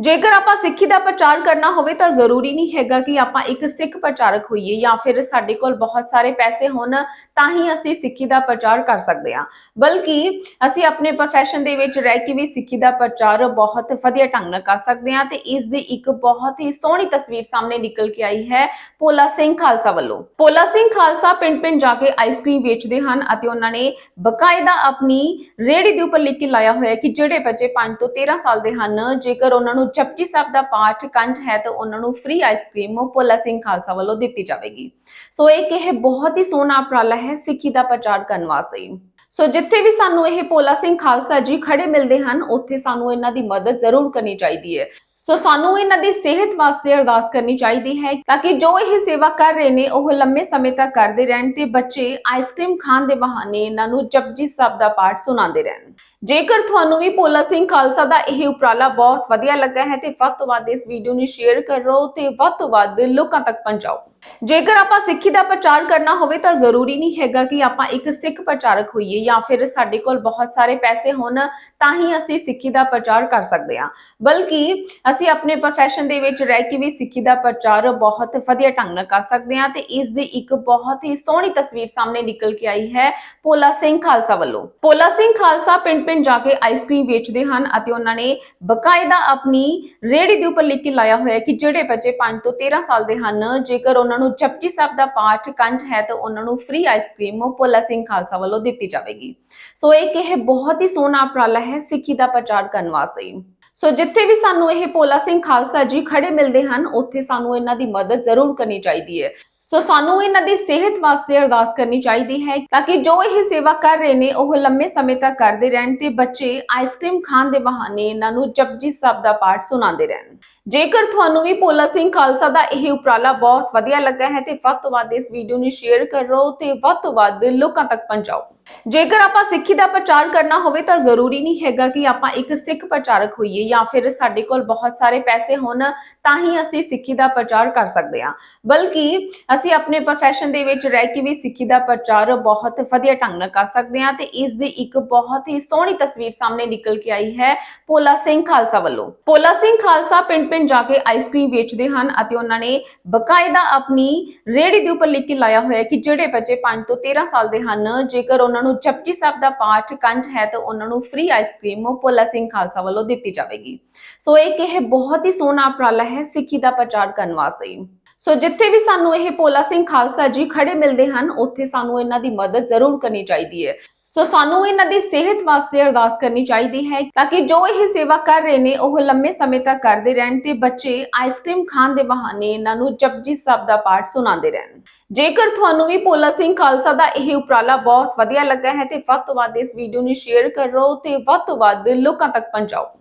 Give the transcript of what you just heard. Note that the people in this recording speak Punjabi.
ਜੇਕਰ ਆਪਾਂ ਸਿੱਖੀ ਦਾ ਪ੍ਰਚਾਰ ਕਰਨਾ ਹੋਵੇ ਤਾਂ ਜ਼ਰੂਰੀ ਨਹੀਂ ਹੈਗਾ ਕਿ ਆਪਾਂ ਇੱਕ ਸਿੱਖ ਪ੍ਰਚਾਰਕ ਹੋਈਏ ਜਾਂ ਫਿਰ ਸਾਡੇ ਕੋਲ ਬਹੁਤ ਸਾਰੇ ਪੈਸੇ ਹੋਣ, ਤਾਂ ਹੀ ਅਸੀਂ ਸਿੱਖੀ ਦਾ ਪ੍ਰਚਾਰ ਕਰ ਸਕਦੇ ਹਾਂ। ਬਲਕਿ ਅਸੀਂ ਆਪਣੇ profession ਦੇ ਵਿੱਚ ਰਹਿ ਕੇ ਵੀ ਸਿੱਖੀ ਦਾ ਪ੍ਰਚਾਰ ਬਹੁਤ ਵਧੀਆ ਢੰਗ ਨਾਲ ਕਰ ਸਕਦੇ ਹਾਂ ਤੇ ਇਸ ਦੀ ਇੱਕ ਬਹੁਤ ਹੀ ਸੋਹਣੀ ਤਸਵੀਰ ਸਾਹਮਣੇ ਨਿਕਲ ਕੇ ਆਈ ਹੈ ਪੋਲਾ ਸਿੰਘ ਖਾਲਸਾ ਵੱਲੋਂ। ਪੋਲਾ ਸਿੰਘ ਖਾਲਸਾ ਪਿੰਡ ਪਿੰਡ ਜਾ ਕੇ ਆਈਸਕ੍ਰੀਮ ਵੇਚਦੇ ਹਨ ਅਤੇ ਉਹਨਾਂ ਨੇ ਬਕਾਇਦਾ ਆਪਣੀ ਰੇਹੜੀ ਦੇ ਉੱਪਰ ਲਿਖ ਕੇ ਲਾਇਆ ਹੋਇਆ ਕਿ ਜਿਹੜੇ ਬੱਚੇ 5 ਤੋਂ 13 ਸਾਲ ਦੇ ਹਨ, ਜੇਕਰ ਉਹਨਾਂ ਨੂੰ ਜਪਜੀ ਸਾਹਿਬ ਦਾ ਪਾਠ ਕੰਜ ਹੈ ਤਾਂ ਉਹਨਾਂ ਨੂੰ free ice cream Bhola Singh Khalsa ਵੱਲੋਂ ਦਿੱਤੀ ਜਾਵੇਗੀ। ਸੋ ਇਹ ਕਿ ਇਹ ਬਹੁਤ ਹੀ ਸੋਹਣਾ ਉਪਰਾਲਾ ਹੈ ਸਿੱਖੀ ਦਾ ਪ੍ਰਚਾਰ ਕਰਨ ਵਾਸਤੇ। ਸੋ ਜਿੱਥੇ ਵੀ ਸਾਨੂੰ ਇਹ ਭੋਲਾ ਸਿੰਘ ਖਾਲਸਾ ਜੀ ਖੜੇ ਮਿਲਦੇ ਹਨ, ਉੱਥੇ ਸਾਨੂੰ ਇਹਨਾਂ ਦੀ ਮਦਦ ਜ਼ਰੂਰ ਕਰਨੀ ਚਾਹੀਦੀ ਹੈ। ਸੋ ਸਾਨੂੰ ਇਹਨਾਂ ਦੀ ਸਿਹਤ ਵਾਸਤੇ ਅਰਦਾਸ ਕਰਨੀ ਚਾਹੀਦੀ ਹੈ ਤਾਂ ਕਿ ਜੋ ਇਹ ਸੇਵਾ ਕਰ ਰਹੇ ਨੇ, ਉਹ ਲੰਮੇ ਸਮੇਂ ਤੱਕ ਕਰਦੇ ਰਹਿਣ ਤੇ ਬੱਚੇ ਆਈਸਕ੍ਰੀਮ ਖਾਣ ਦੇ ਬਹਾਨੇ ਇਹਨਾਂ ਨੂੰ ਜਪਜੀ ਸਾਹਿਬ ਦਾ ਪਾਠ ਸੁਣਾਉਂਦੇ ਰਹਿਣ। ਜੇਕਰ ਤੁਹਾਨੂੰ ਵੀ ਪੋਲਾ ਸਿੰਘ ਖਾਲਸਾ ਦਾ ਇਹ ਉਪਰਾਲਾ ਬਹੁਤ ਵਧੀਆ ਲੱਗਾ ਹੈ ਤੇ ਵੱਧ ਤੋਂ ਵੱਧ ਇਸ ਵੀਡੀਓ ਨੂੰ ਸ਼ੇਅਰ ਕਰੋ ਤੇ ਵੱਧ ਤੋਂ ਵੱਧ ਲੋਕਾਂ ਤੱਕ ਪਹੁੰਚਾਓ। ਜੇਕਰ ਆਪਾਂ ਸਿੱਖੀ ਦਾ ਪ੍ਰਚਾਰ ਕਰਨਾ ਹੋਵੇ ਤਾਂ ਜ਼ਰੂਰੀ ਨਹੀਂ ਹੈਗਾ ਕਿ ਆਪਾਂ ਇੱਕ ਸਿੱਖ ਪ੍ਰਚਾਰਕ ਹੋਈਏ ਜਾਂ ਫਿਰ ਸਾਡੇ ਕੋਲ ਬਹੁਤ ਸਾਰੇ ਪੈਸੇ ਹੋਣ ਤਾਂ ਹੀ ਅਸੀਂ ਸਿੱਖੀ ਦਾ ਪ੍ਰਚਾਰ ਕਰ ਸਕਦੇ ਹਾਂ। ਬਲਕਿ ਅਸੀਂ ਆਪਣੇ profession ਦੇ ਵਿੱਚ ਰਹਿ ਕੇ ਵੀ ਸਿੱਖੀ ਦਾ ਪ੍ਰਚਾਰ ਬਹੁਤ ਵਧੀਆ ਢੰਗ ਨਾਲ ਕਰ ਸਕਦੇ ਹਾਂ ਤੇ ਇਸ ਦੀ ਇੱਕ ਬਹੁਤ ਹੀ ਸੋਹਣੀ ਤਸਵੀਰ ਸਾਹਮਣੇ ਨਿਕਲ ਕੇ ਆਈ ਹੈ ਪੋਲਾ ਸਿੰਘ ਖਾਲਸਾ ਵੱਲੋਂ। ਪੋਲਾ ਸਿੰਘ ਖਾਲਸਾ ਪਿੰਡ ਪਿੰਡ ਜਾ ਕੇ ਆਈਸਕ੍ਰੀਮ ਵੇਚਦੇ ਹਨ ਅਤੇ ਉਹਨਾਂ ਨੇ ਬਕਾਇਦਾ ਆਪਣੀ ਰੇਹੜੀ ਦੇ ਉੱਪਰ ਲਿਖ ਕੇ ਲਾਇਆ ਹੋਇਆ ਕਿ ਜਿਹੜੇ ਬੱਚੇ 5 ਤੋਂ 13 ਸਾਲ ਦੇ ਹਨ, ਜੇਕਰ ਉਹਨਾਂ ਨੂੰ ਜਪਜੀ ਸਾਹਿਬ ਦਾ ਪਾਠ ਕੰਜ ਹੈ ਤਾਂ ਉਹਨਾਂ ਨੂੰ ਫ੍ਰੀ ਆਈਸਕ੍ਰੀਮ ਪੋਲਾ ਸਿੰਘ ਖਾਲਸਾ ਵੱਲੋਂ ਦਿੱਤੀ ਜਾਵੇਗੀ। ਸੋ ਇੱਕ ਇਹ ਬਹੁਤ ਹੀ ਸੋਹਣਾ ਉਪਰਾਲਾ ਹੈ ਸਿੱਖੀ ਦਾ ਪ੍ਰਚਾਰ ਕਰਨ ਵਾਸਤੇ। ਸੋ ਜਿੱਥੇ ਵੀ ਸਾਨੂੰ ਇਹ ਪੋਲਾ ਸਿੰਘ ਖਾਲਸਾ ਜੀ ਖੜੇ ਮਿਲਦੇ ਹਨ, ਉੱਥੇ ਸਾਨੂੰ ਇਹਨਾਂ ਦੀ ਮਦਦ ਜ਼ਰੂਰ ਕਰਨੀ ਚਾਹੀਦੀ ਹੈ। ਸੋ ਸਾਨੂੰ ਇਹਨਾਂ ਦੀ ਸਿਹਤ ਵਾਸਤੇ ਅਰਦਾਸ ਕਰਨੀ ਚਾਹੀਦੀ ਹੈ ਤਾਂ ਕਿ ਜੋ ਇਹ ਸੇਵਾ ਕਰ ਰਹੇ ਨੇ, ਉਹ ਲੰਮੇ ਸਮੇਂ ਤੱਕ ਕਰਦੇ ਰਹਿਣ ਤੇ ਬੱਚੇ ਆਈਸਕ੍ਰੀਮ ਖਾਣ ਦੇ ਬਹਾਨੇ ਇਹਨਾਂ ਨੂੰ ਜਪਜੀ ਸਾਹਿਬ ਦਾ ਪਾਠ ਸੁਣਾਉਂਦੇ ਰਹਿਣ। ਜੇਕਰ ਤੁਹਾਨੂੰ ਵੀ ਪੋਲਾ ਸਿੰਘ ਖਾਲਸਾ ਦਾ ਇਹ ਉਪਰਾਲਾ ਬਹੁਤ ਵਧੀਆ ਲੱਗਾ ਹੈ ਤੇ ਵੱਧ ਤੋਂ ਵੱਧ ਇਸ ਵੀਡੀਓ ਨੂੰ ਸ਼ੇਅਰ ਕਰੋ ਤੇ ਵੱਧ ਤੋਂ ਵੱਧ ਲੋਕਾਂ ਤੱਕ ਪਹੁੰਚਾਓ। ਜੇਕਰ ਆਪਾਂ ਸਿੱਖੀ ਦਾ ਪ੍ਰਚਾਰ ਕਰਨਾ ਹੋਵੇ ਤਾਂ ਜ਼ਰੂਰੀ ਨਹੀਂ ਹੈਗਾ ਕਿ ਆਪਾਂ ਇੱਕ ਸਿੱਖ ਪ੍ਰਚਾਰਕ ਹੋਈਏ ਜਾਂ ਫਿਰ ਸਾਡੇ ਕੋਲ ਬਹੁਤ ਸਾਰੇ ਪੈਸੇ ਹੋਣ ਤਾਂ ਹੀ ਅਸੀਂ ਸਿੱਖੀ ਦਾ ਪ੍ਰਚਾਰ ਕਰ ਸਕਦੇ ਹਾਂ। ਬਲਕਿ ਅਸੀਂ ਆਪਣੇ profession ਦੇ ਵਿੱਚ ਰਹਿ ਕੇ ਵੀ ਸਿੱਖੀ ਦਾ ਪ੍ਰਚਾਰ ਬਹੁਤ ਵਧੀਆ ਢੰਗ ਨਾਲ ਕਰ ਸਕਦੇ ਹਾਂ ਤੇ ਇਸ ਦੀ ਇੱਕ ਬਹੁਤ ਹੀ ਸੋਹਣੀ ਤਸਵੀਰ ਸਾਹਮਣੇ ਨਿਕਲ ਕੇ ਆਈ ਹੈ ਪੋਲਾ ਸਿੰਘ ਖਾਲਸਾ ਵੱਲੋਂ। ਪੋਲਾ ਸਿੰਘ ਖਾਲਸਾ ਪਿੰਡ ਪਿੰਡ ਜਾ ਕੇ ਆਈਸਕ੍ਰੀਮ ਵੇਚਦੇ ਹਨ ਅਤੇ ਉਹਨਾਂ ਨੇ ਬਕਾਇਦਾ ਆਪਣੀ ਰੇਹੜੀ ਦੇ ਉੱਪਰ ਲਿਖ ਕੇ ਲਾਇਆ ਹੋਇਆ ਕਿ ਜਿਹੜੇ ਬੱਚੇ 5 ਤੋਂ 13 ਸਾਲ ਦੇ ਹਨ, ਜੇਕਰ ਉਹਨਾਂ ਨੂੰ ਜਪਜੀ ਸਾਹਿਬ ਦਾ ਪਾਠ ਕੰਜ ਹੈ ਤਾਂ ਉਹਨਾਂ ਨੂੰ ਫ੍ਰੀ ਆਈਸਕ੍ਰੀਮ ਪੋਲਾ ਸਿੰਘ ਖਾਲਸਾ ਵੱਲੋਂ ਦਿੱਤੀ ਜਾਵੇਗੀ। ਸੋ ਇੱਕ ਇਹ ਬਹੁਤ ਹੀ ਸੋਹਣਾ ਉਪਰਾਲਾ ਹੈ ਸਿੱਖੀ ਦਾ ਪ੍ਰਚਾਰ ਕਰਨ ਵਾਸਤੇ। ਸੋ ਜਿੱਥੇ ਵੀ ਸਾਨੂੰ ਇਹ ਪੋਲਾ ਸਿੰਘ ਖਾਲਸਾ ਜੀ ਖੜੇ ਮਿਲਦੇ ਹਨ, ਉੱਥੇ ਸਾਨੂੰ ਇਹਨਾਂ ਦੀ ਮਦਦ ਜ਼ਰੂਰ ਕਰਨੀ ਚਾਹੀਦੀ ਹੈ। ਸੋ ਸਾਨੂੰ ਇਹਨਾਂ ਦੀ ਸਿਹਤ ਵਾਸਤੇ ਅਰਦਾਸ ਕਰਨੀ ਚਾਹੀਦੀ ਹੈ ਤਾਂ ਕਿ ਜੋ ਇਹ ਸੇਵਾ ਕਰ ਰਹੇ ਨੇ, ਉਹ ਲੰਮੇ ਸਮੇਂ ਤੱਕ ਕਰਦੇ ਰਹਿਣ ਤੇ ਬੱਚੇ ਆਈਸਕ੍ਰੀਮ ਖਾਣ ਦੇ ਬਹਾਨੇ ਇਹਨਾਂ ਨੂੰ ਜਪਜੀ ਸਾਹਿਬ ਦਾ ਪਾਠ ਸੁਣਾਉਂਦੇ ਰਹਿਣ। ਜੇਕਰ ਤੁਹਾਨੂੰ ਵੀ ਪੋਲਾ ਸਿੰਘ ਖਾਲਸਾ ਦਾ ਇਹ ਉਪਰਾਲਾ ਬਹੁਤ ਵਧੀਆ ਲੱਗਾ ਹੈ ਤੇ ਵੱਧ ਤੋਂ ਵੱਧ ਇਸ ਵੀਡੀਓ ਨੂੰ ਸ਼ੇਅਰ ਕਰੋ ਤੇ ਵੱਧ ਤੋਂ ਵੱਧ ਲੋਕਾਂ ਤੱਕ ਪਹੁੰਚਾਓ।